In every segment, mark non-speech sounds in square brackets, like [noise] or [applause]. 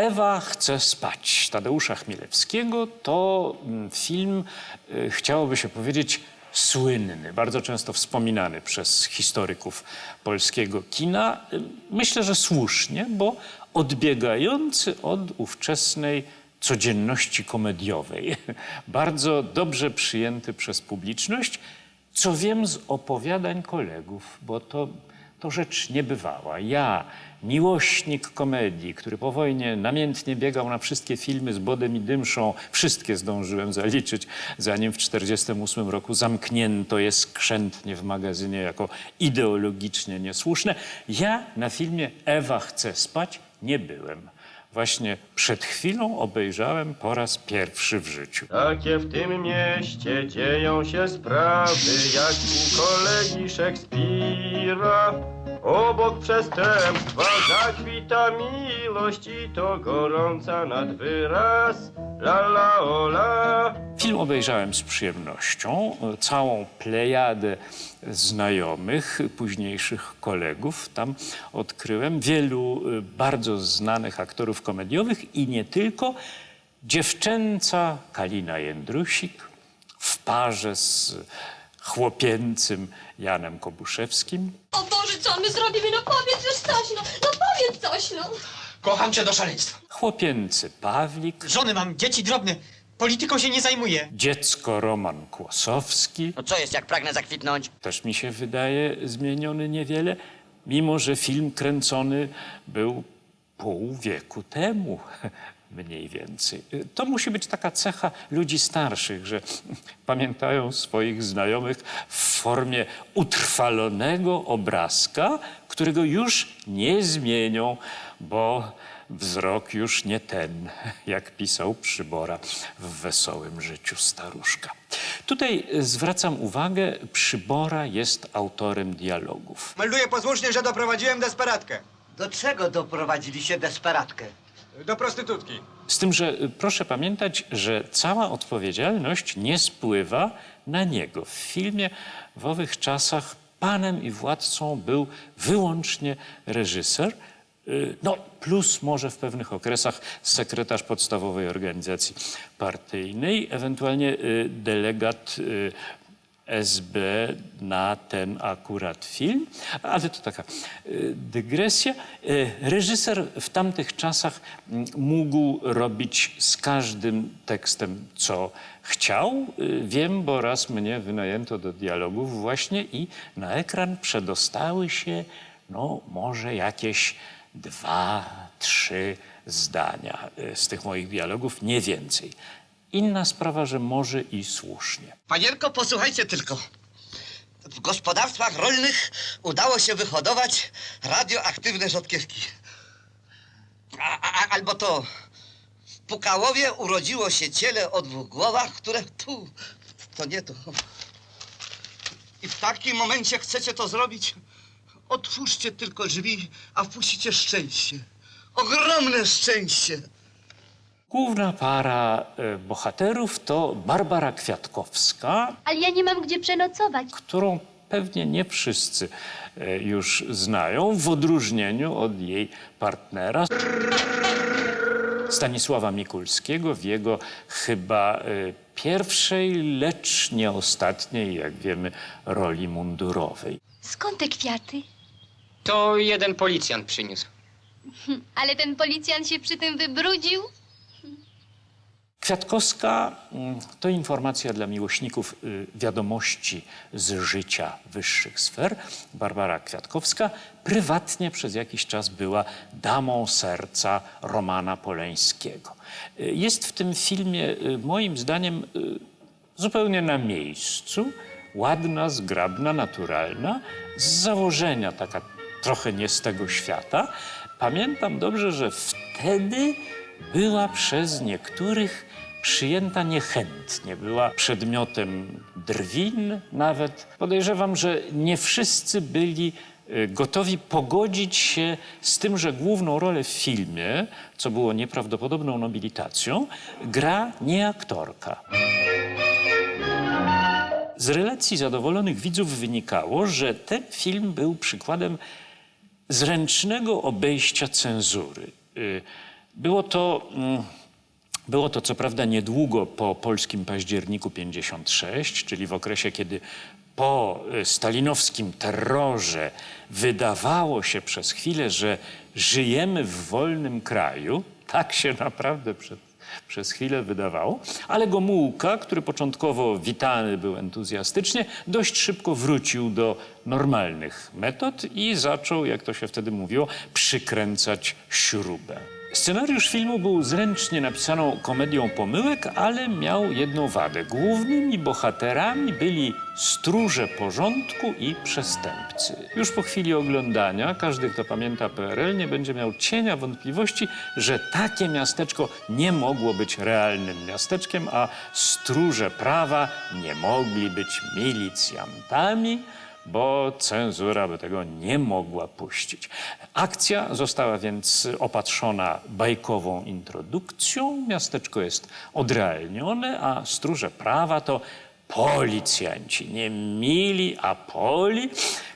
Ewa chce spać Tadeusza Chmielewskiego to mm, film, y, chciałoby się powiedzieć, słynny, bardzo często wspominany przez historyków polskiego kina. Y, Myślę, że słusznie, bo odbiegający od ówczesnej codzienności komediowej. [laughs] Bardzo dobrze przyjęty przez publiczność, co wiem z opowiadań kolegów, bo to, to rzecz niebywała. Ja, miłośnik komedii, który po wojnie namiętnie biegał na wszystkie filmy z Bodem i Dymszą, wszystkie zdążyłem zaliczyć, zanim w 1948 roku zamknięto je skrzętnie w magazynie jako ideologicznie niesłuszne. Ja na filmie Ewa chce spać nie byłem. Właśnie przed chwilą obejrzałem po raz pierwszy w życiu. Takie w tym mieście dzieją się sprawy, jak u kolegi Szekspira. Obok przestępstwa zakwita miłość i to gorąca nad wyraz. La la ola. Film obejrzałem z przyjemnością. Całą plejadę znajomych, późniejszych kolegów tam odkryłem. Wielu y, bardzo znanych aktorów komediowych i nie tylko. Dziewczęca Kalina Jędrusik w parze z chłopięcym Janem Kobuszewskim. O Boże, co my zrobimy? No powiedz już coś, no, no powiedz coś, no. Kocham cię do szaleństwa. Chłopięcy Pawlik, Żony mam, dzieci drobne. Polityką się nie zajmuję. dziecko Roman Kłosowski. No co jest, jak pragnę zakwitnąć? też mi się wydaje zmieniony niewiele, mimo że film kręcony był pół wieku temu, mniej więcej. To musi być taka cecha ludzi starszych, że [laughs] pamiętają swoich znajomych w formie utrwalonego obrazka, którego już nie zmienią, bo wzrok już nie ten, [laughs] jak pisał Przybora w Wesołym Życiu Staruszka. Tutaj e, zwracam uwagę, Przybora jest autorem dialogów. Melduję posłusznie, że doprowadziłem desperatkę. Do czego doprowadziliście desperatkę? Do prostytutki. Z tym, że y, proszę pamiętać, że cała odpowiedzialność nie spływa na niego. W filmie w owych czasach panem i władcą był wyłącznie reżyser, y, no plus może w pewnych okresach sekretarz podstawowej organizacji partyjnej, ewentualnie y, delegat SB na ten akurat film, ale to taka y, dygresja. Y, Reżyser w tamtych czasach mm, mógł robić z każdym tekstem, co chciał. Y, Wiem, bo raz mnie wynajęto do dialogów właśnie i na ekran przedostały się, no może jakieś dwa, trzy zdania z tych moich dialogów, nie więcej. Inna sprawa, że może i słusznie. Panienko, posłuchajcie tylko. W gospodarstwach rolnych udało się wyhodować radioaktywne rzodkiewki. A, a, albo to. W Pukałowie urodziło się ciele o dwóch głowach, które tu. To nie to. I w takim momencie chcecie to zrobić? Otwórzcie tylko drzwi, a wpuścicie szczęście. Ogromne szczęście. Główna para e, bohaterów to Barbara Kwiatkowska, Ale ja nie mam gdzie przenocować. którą pewnie nie wszyscy e, już znają, w odróżnieniu od jej partnera Stanisława Mikulskiego w jego chyba e, pierwszej, lecz nie ostatniej, jak wiemy, roli mundurowej. Skąd te kwiaty? To jeden policjant przyniósł. Ale ten policjant się przy tym wybrudził? Kwiatkowska mm, to informacja dla miłośników y, wiadomości z życia wyższych sfer. Barbara Kwiatkowska prywatnie przez jakiś czas była damą serca Romana Poleńskiego. Y, Jest w tym filmie y, moim zdaniem zupełnie na miejscu. Ładna, zgrabna, naturalna, z założenia taka trochę nie z tego świata. Pamiętam dobrze, że wtedy była przez niektórych przyjęta niechętnie, była przedmiotem drwin nawet. Podejrzewam, że nie wszyscy byli y, gotowi pogodzić się z tym, że główną rolę w filmie, co było nieprawdopodobną nobilitacją, gra nie aktorka. Z relacji zadowolonych widzów wynikało, że ten film był przykładem zręcznego obejścia cenzury. Było to, mm, było to co prawda niedługo po polskim październiku 56, czyli w okresie, kiedy po y, stalinowskim terrorze wydawało się przez chwilę, że żyjemy w wolnym kraju. Tak się naprawdę przed, przez chwilę wydawało, ale Gomułka, który początkowo witany był entuzjastycznie, dość szybko wrócił do normalnych metod i zaczął, jak to się wtedy mówiło, przykręcać śrubę. Scenariusz filmu był zręcznie napisaną komedią pomyłek, ale miał jedną wadę. Głównymi bohaterami byli stróże porządku i przestępcy. Już po chwili oglądania każdy, kto pamięta PRL, nie będzie miał cienia wątpliwości, że takie miasteczko nie mogło być realnym miasteczkiem, a stróże prawa nie mogli być milicjantami bo cenzura by tego nie mogła puścić. Akcja została więc opatrzona bajkową introdukcją, miasteczko jest odrealnione, a stróże prawa to policjanci, nie mili, a poli,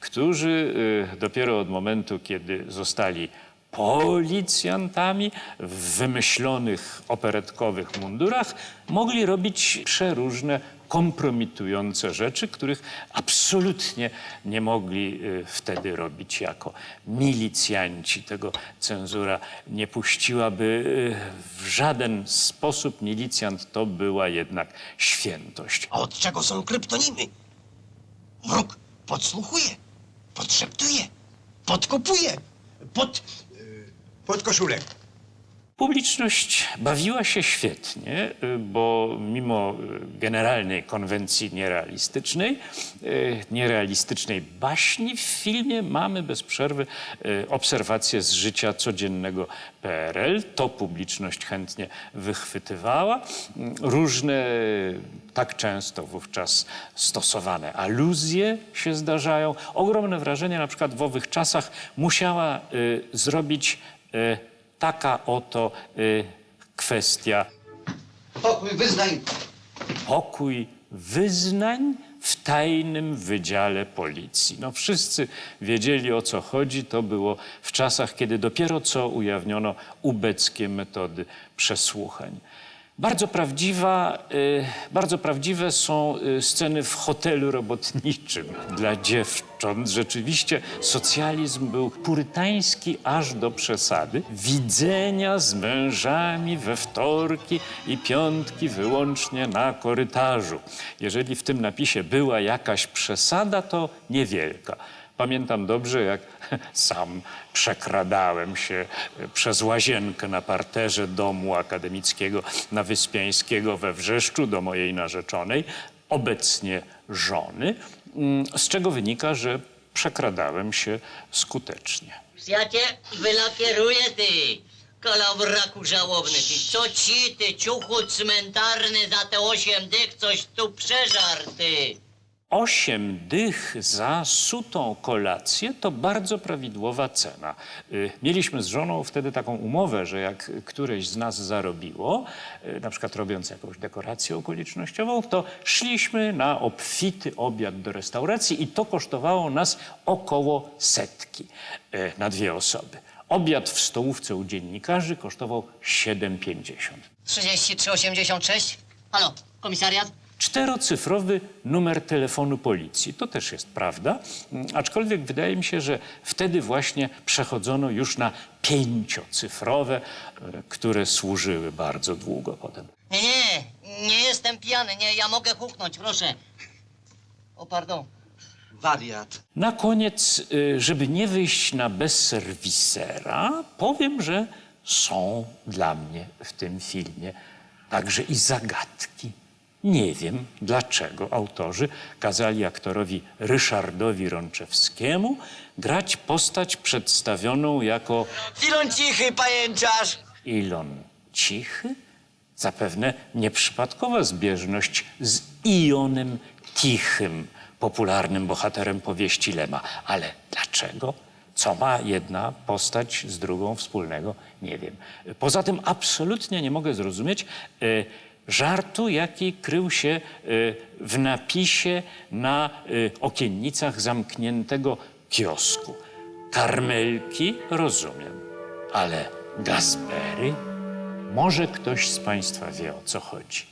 którzy y, dopiero od momentu, kiedy zostali policjantami w wymyślonych operetkowych mundurach mogli robić przeróżne kompromitujące rzeczy, których absolutnie nie mogli y, wtedy robić jako milicjanci. Tego cenzura nie puściłaby y, w żaden sposób. Milicjant to była jednak świętość. A od czego są kryptonimy? Wróg podsłuchuje, podszeptuje, podkopuje, pod... Pod koszulę. Publiczność bawiła się świetnie, y, bo mimo y, generalnej konwencji nierealistycznej, y, nierealistycznej baśni, w filmie mamy bez przerwy obserwacje z życia codziennego PRL. To publiczność chętnie wychwytywała. Mm, Różne, tak często wówczas stosowane aluzje się zdarzają. Ogromne wrażenie na przykład w owych czasach musiała zrobić taka oto y, kwestia Pokój wyznań. pokój wyznań w tajnym wydziale policji. No wszyscy wiedzieli o co chodzi. To było w czasach, kiedy dopiero co ujawniono ubeckie metody przesłuchań. Bardzo, prawdziwa, y, bardzo prawdziwe są y, sceny w hotelu robotniczym [laughs] dla dziewcząt. Rzeczywiście socjalizm był purytański aż do przesady. Widzenia z mężami we wtorki i piątki wyłącznie na korytarzu. Jeżeli w tym napisie była jakaś przesada, to niewielka. Pamiętam dobrze, jak [laughs] sam przekradałem się e, przez łazienkę na parterze domu akademickiego na Wyspiańskiego we Wrzeszczu do mojej narzeczonej, obecnie żony, mm, z czego wynika, że przekradałem się skutecznie. Ja cię wylakieruję, ty! Kalawraku żałobny, ty! Co ci, ty, ciuchu cmentarny za te osiem dych coś tu przeżar, ty! Osiem dych za sutą kolację to bardzo prawidłowa cena. Y, Mieliśmy z żoną wtedy taką umowę, że jak któreś z nas zarobiło, y, na przykład robiąc jakąś dekorację okolicznościową, to szliśmy na obfity obiad do restauracji i to kosztowało nas około setki y, na dwie osoby. Obiad w stołówce u dziennikarzy kosztował 7,50. 3386? Halo, komisariat? Czterocyfrowy numer telefonu policji. To też jest prawda, Mm, aczkolwiek wydaje mi się, że wtedy właśnie przechodzono już na pięciocyfrowe, e, które służyły bardzo długo potem. Nie, nie, nie jestem pijany, nie, ja mogę huknąć, proszę. O, pardon. Wariat. Na koniec, y, żeby nie wyjść na bezserwisera, powiem, że są dla mnie w tym filmie także i zagadki. Nie wiem, dlaczego autorzy kazali aktorowi Ryszardowi Rączewskiemu grać postać przedstawioną jako Filon cichy, pajęczarz! Ilon Cichy? Zapewne nieprzypadkowa zbieżność z Ionem Tichym, popularnym bohaterem powieści Lema. Ale dlaczego? Co ma jedna postać z drugą wspólnego? Nie wiem. Poza tym absolutnie nie mogę zrozumieć e, żartu, jaki krył się e, w napisie na e, okiennicach zamkniętego kiosku. Karmelki rozumiem, ale Gaspery? Może ktoś z Państwa wie, o co chodzi.